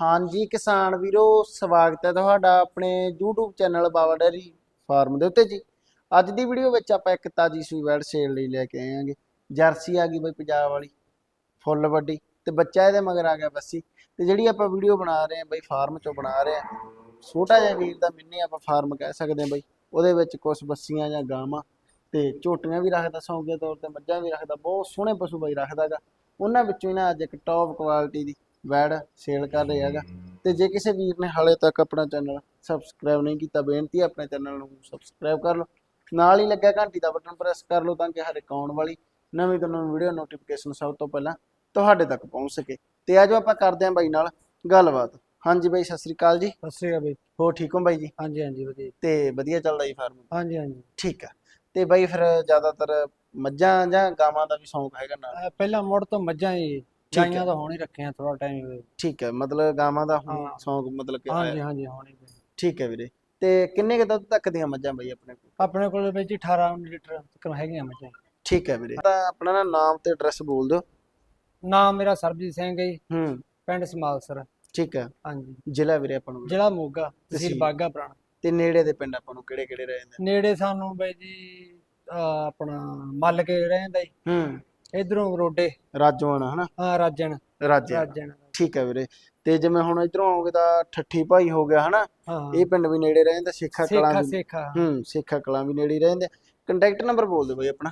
ਹਾਂਜੀ ਕਿਸਾਨ ਵੀਰੋ, ਸਵਾਗਤ ਹੈ ਤੁਹਾਡਾ ਆਪਣੇ YouTube channel Baba dairy farm ਦੇ ਉੱਤੇ ਜੀ। ਅੱਜ ਦੀ ਵੀਡੀਓ ਵਿੱਚ ਆਪਾਂ ਇੱਕ ਤਾਜੀ ਸੂਈ ਵੈੜ ਸੇਲ ਲਈ ਲੈ ਕੇ ਆਏ ਆਂਗੇ ਜਰਸੀ ਆ ਗਈ ਬਈ ਪੰਜਾਬ ਵਾਲੀ, ਫੁੱਲ ਵੱਡੀ ਤੇ ਬੱਚਾ ਇਹਦੇ ਮਗਰ ਆ ਗਿਆ ਬੱਸੀ। ਤੇ ਜਿਹੜੀ ਆਪਾਂ ਵੀਡੀਓ ਬਣਾ ਰਹੇ ਹਾਂ ਬਈ, ਫਾਰਮ ਚੋਂ ਬਣਾ ਰਹੇ ਹਾਂ, ਛੋਟਾ ਜਿਹਾ ਵੀਰ ਦਾ ਮਿੰਨੇ ਆਪਾਂ ਫਾਰਮ ਕਹਿ ਸਕਦੇ ਹਾਂ ਬਈ। ਉਹਦੇ ਵਿੱਚ ਕੁਝ ਬੱਸੀਆਂ ਜਾਂ ਗਾਵਾਂ ਤੇ ਝੋਟੀਆਂ ਵੀ ਰੱਖਦਾ ਸੌਂਕ ਤੌਰ ਤੇ ਮੱਝਾਂ ਵੀ ਰੱਖਦਾ, ਬਹੁਤ ਸੋਹਣੇ ਪਸ਼ੂ ਬਈ ਰੱਖਦਾਗਾ ਉਹਨਾਂ ਵਿੱਚੋਂ ਹੀ ਨਾ ਅੱਜ ਇੱਕ ਟੌਪ ਕੁਆਲਿਟੀ ਦੀ ਵੈੜ ਸੇਲ ਕਰ ਰਿਹਾ ਹੈਗਾ। ਤੇ ਜੇ ਕਿਸੇ ਵੀਰ ਨੇ ਹਾਲੇ ਤੱਕ ਆਪਣਾ ਚੈਨਲ ਸਬਸਕ੍ਰਾਈਬ ਨਹੀਂ ਕੀਤਾ ਬੇਨਤੀ ਹੈ ਆਪਣੇ ਚੈਨਲ ਨੂੰ ਸਬਸਕ੍ਰਾਈਬ ਕਰ ਲਓ। ਨਾਲ ਹੀ ਲੱਗਿਆ ਘੰਟੀ ਦਾ ਬਟਨ ਪ੍ਰੈਸ ਕਰ ਲਓ ਤਾਂ ਕਿ ਹਰ ਇੱਕ ਆਉਣ ਵਾਲੀ ਨਵੀਂ ਤੋਂ ਨਵੀਂ ਵੀਡੀਓ ਨੋਟੀਫਿਕੇਸ਼ਨ ਸਭ ਤੋਂ ਪਹਿਲਾਂ ਤੁਹਾਡੇ ਤੱਕ ਪਹੁੰਚ ਸਕੇ। ਤੇ ਆਜੋ ਆਪਾਂ ਕਰਦੇ ਹਾਂ ਬਾਈ ਨਾਲ ਗੱਲਬਾਤ। ਹਾਂਜੀ ਬਾਈ ਸਤਿ ਸ੍ਰੀ ਅਕਾਲ ਜੀ। ਸਤਿ ਸ਼੍ਰੀ ਅਕਾਲ ਬਈ। ਹੋ ਠੀਕ ਹੋ ਬਾਈ ਜੀ? ਹਾਂਜੀ ਹਾਂਜੀ ਵਧੀਆ ਤੇ ਵਧੀਆ ਚੱਲਦਾ ਜੀ ਫਾਰਮ ਹਾਂਜੀ ਹਾਂਜੀ। ਠੀਕ ਆ। ਤੇ ਬਾਈ ਫਿਰ ਜ਼ਿਆਦਾਤਰ ਮੱਝਾਂ ਜਾਂ ਗਾਵਾਂ ਦਾ ਵੀ ਸ਼ੌਂਕ ਹੈਗਾ ਨਾਲ? ਪਹਿਲਾਂ ਮੁੜ ਤੋਂ ਮੱਝਾਂ ਹੀ ਹੈ। ਗਾਈਆਂ ਤਾਂ ਹੁਣ ਹੀ ਰੱਖੀਆਂ ਥੋੜਾ ਟਾਈਮ ਠੀਕ ਹੈ ਮਤਲਬ ਗਾਵਾਂ ਦਾ ਹੁਣ ਹਾਂ। ਸ਼ੌਂਕ ਮਤਲਬ ਕਿ ਹਾਂਜੀ। ਹਾਂਜੀ ਹੁਣ ਹੀ ਠੀਕ ਹੈ ਵੀਰੇ। ਤੇ ਕਿੰਨੇ ਕੁ ਦੁੱਧ ਤੱਕ ਦੀਆਂ ਮੱਝਾਂ ਬਾਈ ਆਪਣੇ ਕੋਲ? ਆਪਣੇ ਕੋਲ ਵਿੱਚ 18 ਲੀਟਰ ਤੱਕ ਹੈਗੀਆਂ ਮੱਝਾਂ। ਠੀਕ ਹੈ ਵੀਰੇ। ਤਾਂ ਆਪਣਾ ਨਾ ਨਾਮ ਤੇ ਐਡਰੈਸ ਬੋਲ ਦਿਓ। ਨਾਮ ਮੇਰਾ ਸਰਬਜੀਤ ਸਿੰਘ ਹੈ ਜੀ, ਹੂੰ। ਪਿੰਡ ਸਮਾਲਸਰ ਠੀਕ ਹੈ। ਹਾਂਜੀ। ਜ਼ਿਲ੍ਹਾ ਵੀਰੇ ਆਪਾਂ ਨੂੰ ਜ਼ਿਲ੍ਹਾ ਮੋਗਾ ਤਹਿਸੀਲ ਤਹਿਸੀਲ। ਬਾਗਾ ਪੁਰਾਣਾ। ਤੇ ਨੇੜੇ ਦੇ ਪਿੰਡ ਆਪਾਂ ਨੂੰ ਕਿਹੜੇ ਕਿਹੜੇ ਰਹਿ ਜਾਂਦੇ ਨੇੜੇ ਸਾਨੂੰ ਬਈ ਜੀ ਅਹ ਆਪਣਾ ਮੱਲ ਕੇ ਰਹਿੰਦਾ ਜੀ। ਹੂੰ। ਇਧਰੋਂ ਰੋਡੇ। ਰਾਜੋਆਣਾ ਹਨਾ? ਹਾਂ ਰਾਜਣ। ਰਾਜੇ ਰਾਜਣ। ਠੀਕ ਹੈ ਵੀਰੇ। ਤੇ ਜਿਵੇਂ ਹੁਣ ਇਧਰੋਂ ਆਓਗੇ ਤਾਂ ਠੱਠੀ ਭਾਈ ਹੋ ਗਿਆ ਹਨਾ? ਹਾਂ। ਇਹ ਪਿੰਡ ਵੀ ਨੇੜੇ ਰਹਿ ਜਾਂਦਾ ਸੇਖਾ ਕਲਾਂ ਵੀ। ਸੇਖਾ। ਹੂੰ ਸੇਖਾ ਕਲਾਂ ਵੀ ਨੇੜੇ ਹੀ ਰਹਿੰਦੇ। ਕੰਟੈਕਟ ਨੰਬਰ ਬੋਲ ਦਿਓ ਬਾਈ ਆਪਣਾ।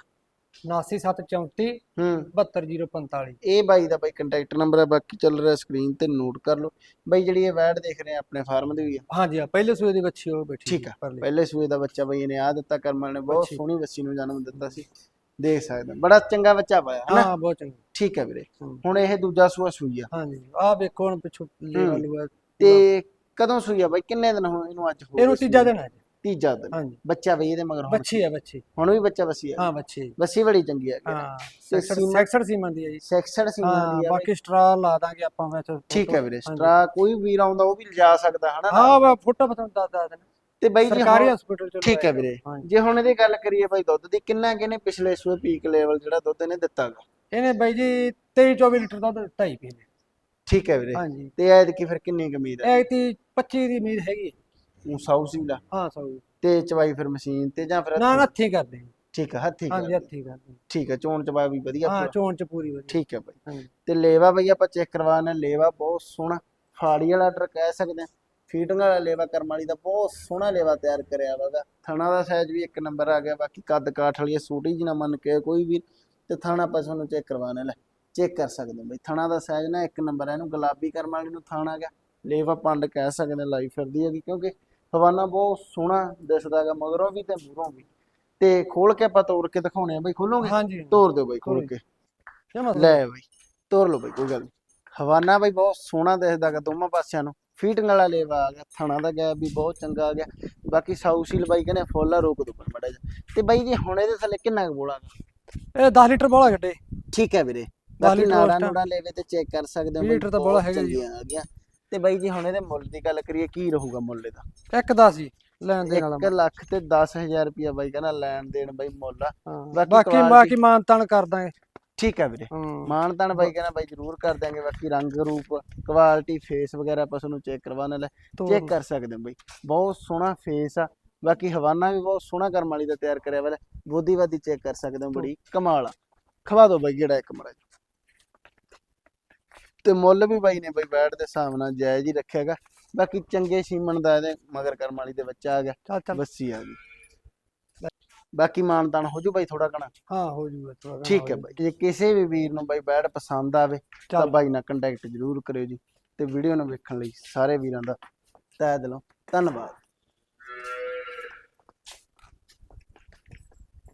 89734 ਹੂੰ 72045 ਇਹ ਬਾਈ ਦਾ ਬਾਈ ਕੰਟੈਕਟ ਨੰਬਰ ਹੈ ਬਾਕੀ ਚੱਲ ਰਿਹਾ ਸਕਰੀਨ ਤੇ ਨੋਟ ਕਰ ਲਓ। ਬਾਈ ਜਿਹੜੀ ਇਹ ਵੈਡ ਦੇਖ ਰਹੇ ਆ ਆਪਣੇ ਫਾਰਮ ਦੇ ਵੀ ਆ। ਹਾਂਜੀ ਆ ਪਹਿਲੇ ਸੂਏ ਦੀ ਬੱਚੀ ਉਹ ਬੈਠੀ ਠੀਕ ਆ, ਪਰਲੀ। ਪਹਿਲੇ ਸੂਏ ਦਾ ਬੱਚਾ ਬਾਈ ਇਹਨੇ ਆ ਦਿੱਤਾ ਕਰਮਾਂ ਨੇ। ਬਹੁਤ। ਸੋਹਣੀ ਬੱਚੀ ਨੂੰ ਜਨਮ ਦਿੱਤਾ ਸੀ। ਦੇਖ ਸਕਦੇ ਹੋ। ਬੜਾ ਚੰਗਾ ਬੱਚਾ ਪਾਇਆ ਹਨਾ? ਹਾਂ ਬਹੁਤ ਚੰਗੀ। ਠੀਕ ਹੈ ਵੀਰੇ। ਹੂੰ। ਹੁਣ ਇਹ ਦੂਜਾ ਸੂਆ ਸੂਈ ਆ। ਹਾਂਜੀ ਆਹ ਵੇਖੋ ਹੁਣ ਪਿੱਛੋਂ ਹੂੰ। ਲੂਆ ਤੇ ਕਦੋਂ ਸੂਈ ਆ ਬਾਈ? ਕਿੰਨੇ ਦਿਨ ਹੋਏ ਇਹਨੂੰ ਅੱਜ ਹੋ ਇਹਨੂੰ ਗਏ ਤੀਜਾ ਸੂਈ? ਦਿਨ ਹੈ ਜੀ। ਤੀਜਾ ਦਿਨ। ਹਾਂਜੀ। ਬੱਚਾ ਬਈ ਇਹਦੇ ਮਗਰ ਹੁਣ ਬੱਚੀ ਹੈ ਬੱਚੀ। ਹੁਣ ਵੀ ਬੱਚਾ ਬੱਸੀ ਆ ਹਾਂ ਬੱਚੀ। ਹੈ। ਬੱਸੀ ਬੜੀ ਚੰਗੀ ਆ ਹਾਂ ਤੇ ਸੈਕਸਰ ਸੀਮਾ- ਸੈਕਸਰ ਸੀਮਨ ਦੀ ਹੈ ਜੀ। ਸੈਕਸਡ ਸੀਮਾ ਹਾਂ ਦੀ ਆ ਬਾਈ। ਬਾਕੀ ਸਟਰਾ ਲਾ ਦਾਂਗੇ ਆਪਾਂ ਵਿੱਚ। ਠੀਕ ਹੈ ਵੀਰੇ। ਸਟਰਾ ਕੋਈ ਵੀਰ ਆਉਂਦਾ ਉਹ ਵੀ ਲਿਜਾ ਸਕਦਾ ਹਨਾ? ਨਾਲ। ਹਾਂ ਵਾ ਫੋਟੋ ਦੱਸ ਦੱਸ ਦੇਣਾ ਤੇ ਬਾਈ ਜੀ ਸਰਕਾਰੀ ਹਸਪੀਟਲ ਚ ਠੀਕ ਹੈ ਵੀਰੇ। ਜੇ ਹੁਣ ਇਹਦੀ ਗੱਲ ਕਰੀਏ ਬਾਈ ਦੁੱਧ ਦੀ ਕਿੰਨਾ ਕਿਨੇ ਪਿਛਲੇ ਸੂਏ ਪੀਕ ਲੈਵਲ ਜਿਹੜਾ ਦੁੱਧ ਇਹਨੇ ਦਿੱਤਾਗਾ ਇਹਨੇ ਬਾਈ ਜੀ 23 24 ਲੀਟਰ ਦਾ ਢਾਈ ਪੀ ਨੇ। ਠੀਕ ਹੈ ਵੀਰੇ। ਹਾਂਜੀ। ਤੇ ਐਤਕੀ ਫਿਰ ਕਿੰਨੀ ਕੁ ਉਮੀਦ ਹੈ? ਇਹ ਤੀ 25 ਦੀ ਉਮੀਦ ਹੈਗੀ ਉਹ ਸਾਊ ਸੀਲਾ ਹਾਂ ਸੌ ਤੇ ਚਵਾਈ ਫਿਰ ਮਸ਼ੀਨ ਤੇ ਜਾਂ ਫਿਰ ਨਾ ਨਾ ਹੱਥੀਂ? ਕਰਦੇ। ਠੀਕ ਹੈ ਹੱਥੀ ਹਾਂਜੀ ਹੱਥੀ ਕਰਦੇ ਠੀਕ ਹੈ ਚੋਣ ਚਵਾ ਵੀ ਵਧੀਆ ਹਾਂ। ਚੋਣ ਚ ਪੂਰੀ ਵਧੀਆ। ਠੀਕ ਹੈ ਬਾਈ। ਤੇ ਲੇਵਾ ਬਈ ਆਪਾਂ ਚੈੱਕ ਕਰਵਾਣਾ ਲੇਵਾ ਬਹੁਤ ਸੋਹਣਾ। ਫਾੜੀ ਵਾਲਾ ਟਰ ਕਹਿ ਸਕਦੇ ਫੀਟਿੰਗ ਵਾਲਾ ਲੇਵਾ ਕਰਮ ਵਾਲੀ ਦਾ ਬਹੁਤ ਸੋਹਣਾ ਲੇਵਾ ਤਿਆਰ ਕਰਿਆ ਵਾਗਾ ਥਣਾ ਦਾ ਸਾਈਜ਼ ਵੀ ਇੱਕ ਨੰਬਰ ਆ ਗਿਆ ਬਾਕੀ ਕੱਦ ਕਾਠ ਵਾਲੀ ਛੋਟੀ ਜਿਹੀ ਨਾ ਮੰਨ ਕੇ ਕੋਈ ਵੀ ਤੇ ਥਾਣਾ ਆਪਾਂ ਤੁਹਾਨੂੰ ਚੈੱਕ ਕਰਵਾਣਾ ਲੈ ਚੈੱਕ ਕਰ ਸਕਦੇ ਬਈ। ਥਣਾ ਦਾ ਸਾਈਜ਼ ਨਾ ਇੱਕ ਨੰਬਰ ਹੈ ਇਹਨੂੰ ਗੁਲਾਬੀ ਕਰਮ ਵਾਲੀ ਨੂੰ ਥਾਣਾ ਗਿਆ। ਲੇਵਾ ਪੰਡ ਕਹਿ ਸਕਦੇ ਲਾਈ ਫਿਰਦੀ ਹੈਗੀ ਕਿਉਂਕਿ ਹਵਾਨਾ ਬਹੁਤ ਸੋਹਣਾ ਦਿਸਦਾ ਹੈਗਾ ਮਗਰੋਂ ਵੀ ਤੇ ਮੂਹਰੋਂ ਵੀ। ਤੇ ਖੋਲ ਕੇ ਆਪਾਂ ਤੋੜ ਕੇ ਦਿਖਾਉਣੇ ਆ ਬਈ ਖੋਲੋਗੇ? ਹਾਂਜੀ ਤੋੜ ਦਿਓ ਬਈ ਖੋਲ। ਕੇ। ਲੈ ਬਈ ਤੋਰ ਲਓ ਬਈ ਕੋਈ ਗੱਲ ਹਵਾਨਾ ਬਈ ਬਹੁਤ ਸੋਹਣਾ ਦਿਸਦਾ ਗਾ ਦੋਵਾਂ ਪਾਸਿਆਂ ਨੂੰ। ਫੀਟਿੰਗ ਵਾਲਾ ਲੇਵਾ ਆ ਗਿਆ ਥਣਾ ਦਾ ਗੈਪ ਵੀ ਬਹੁਤ ਚੰਗਾ ਆ ਗਿਆ। ਬਾਕੀ ਸਾਊਸੀਲ ਬਾਈ ਕਹਿੰਦੇ ਫੁੱਲ ਆ ਰੋਕ ਦੋ ਮੜਾ ਜਾ ਤੇ ਬਾਈ ਜੀ ਹੁਣ ਇਹਦੇ ਥੱਲੇ ਕਿੰਨਾ ਕੁ ਬੋਲਾ ਇਹ 10 ਲੀਟਰ ਬੋਲਾ ਗੱਡੇ। ਠੀਕ ਹੈ ਵੀਰੇ। ਬਾਕੀ ਨਾੜਾ ਨੂੜਾ ਲੈਵੇ ਤੇ ਚੈੱਕ ਕਰ ਸਕਦੇ ਹੋ ਲੀਟਰ ਤਾਂ ਬੋਲਾ ਹੈਗਾ ਜੀ। ਆ ਤੇ ਬਾਈ ਜੀ ਹੁਣ ਇਹਦੇ ਮੁੱਲ ਦੀ ਗੱਲ ਕਰੀਏ ਕੀ ਰਹੂਗਾ ਮੁੱਲ ਇਹਦਾ? ਇੱਕ ਦਾ ਸੀ ਲੈਣ ਦੇਣ ਵਾਲਾ 1 ਲੱਖ ਤੇ 10000 ਰੁਪਇਆ ਬਾਈ ਕਹਿੰਦਾ ਲੈਣ ਦੇਣ ਬਾਈ ਮੁੱਲ ਬਾਕੀ ਬਾਕੀ quality- ਬਾਕੀ ਮਾਨ ਤਾਨ ਕਰ ਦਾਂਗੇ ਠੀਕ ਹੈ ਵੀਰੇ। ਹਾਂ। ਮਾਨਤਾਨ ਬਾਈ ਕਹਿੰਦਾ ਬਾਈ ਜ਼ਰੂਰ ਕਰ ਦਿਆਂਗੇ ਬਾਕੀ ਰੰਗ ਰੂਪ ਕੁਆਲਿਟੀ ਫੇਸ ਵਗੈਰਾ ਆਪਾਂ ਤੁਹਾਨੂੰ ਚੈੱਕ ਕਰਵਾਉਣ ਲੈ ਤੋਰ ਚੈੱਕ ਕਰ ਸਕਦੇ ਹੋ ਬਾਈ। ਬਹੁਤ ਸੋਹਣਾ ਫੇਸ ਆ। ਬਾਕੀ ਹਵਾਨਾ ਵੀ ਬਹੁਤ ਸੋਹਣਾ ਕਰਮ ਵਾਲੀ ਦਾ ਤਿਆਰ ਕਰਿਆ ਵਾਲਾ ਬੋਦੀ ਵਾਦੀ ਚੈੱਕ ਕਰ ਸਕਦੇ ਹੋ ਬੜੀ। ਕਮਾਲ ਆ। ਖਵਾ ਦਿਓ ਬਾਈ ਜਿਹੜਾ ਇੱਕ ਮੜਾ ਤੇ ਮੁੱਲ ਵੀ ਬਾਈ ਨੇ ਬਾਈ ਬੈਠ ਦੇ ਹਿਸਾਬ ਨਾਲ ਜਾਇਜ਼ ਹੀ ਰੱਖਿਆਗਾ ਬਾਕੀ ਚੰਗੇ ਸੀਮਨ ਦਾ ਇਹਦੇ ਮਗਰ ਕਰਮ ਵਾਲੀ ਦੇ ਬੱਚਾ ਆ ਗਿਆ। ਚੱਲ ਚੱਲ। ਬੱਸੀ ਆ ਗਈ। ਬਾਕੀ ਮਾਨਤਾਨ ਹੋ ਜੂ ਬਾਈ ਥੋੜਾ ਘਣਾ। ਹਾਂ ਹੋ ਜੂਗਾ ਥੋੜਾ ਠੀਕ ਹੋ। ਬਾਈ। ਜੇ ਕਿਸੇ ਵੀ ਵੀਰ ਨੂੰ ਬਾਈ ਬੈਡ ਪਸੰਦ ਆਵੇ ਤਾਂ ਬਾਈ ਨਾਲ ਕੰਟੈਕਟ ਜ਼ਰੂਰ ਕਰਿਓ ਜੀ ਤੇ ਵੀਡੀਓ ਨੂੰ ਵੇਖਣ ਲਈ ਸਾਰੇ ਵੀਰਾਂ ਦਾ ਤਹਿ ਦਿਲੋਂ ਧੰਨਵਾਦ।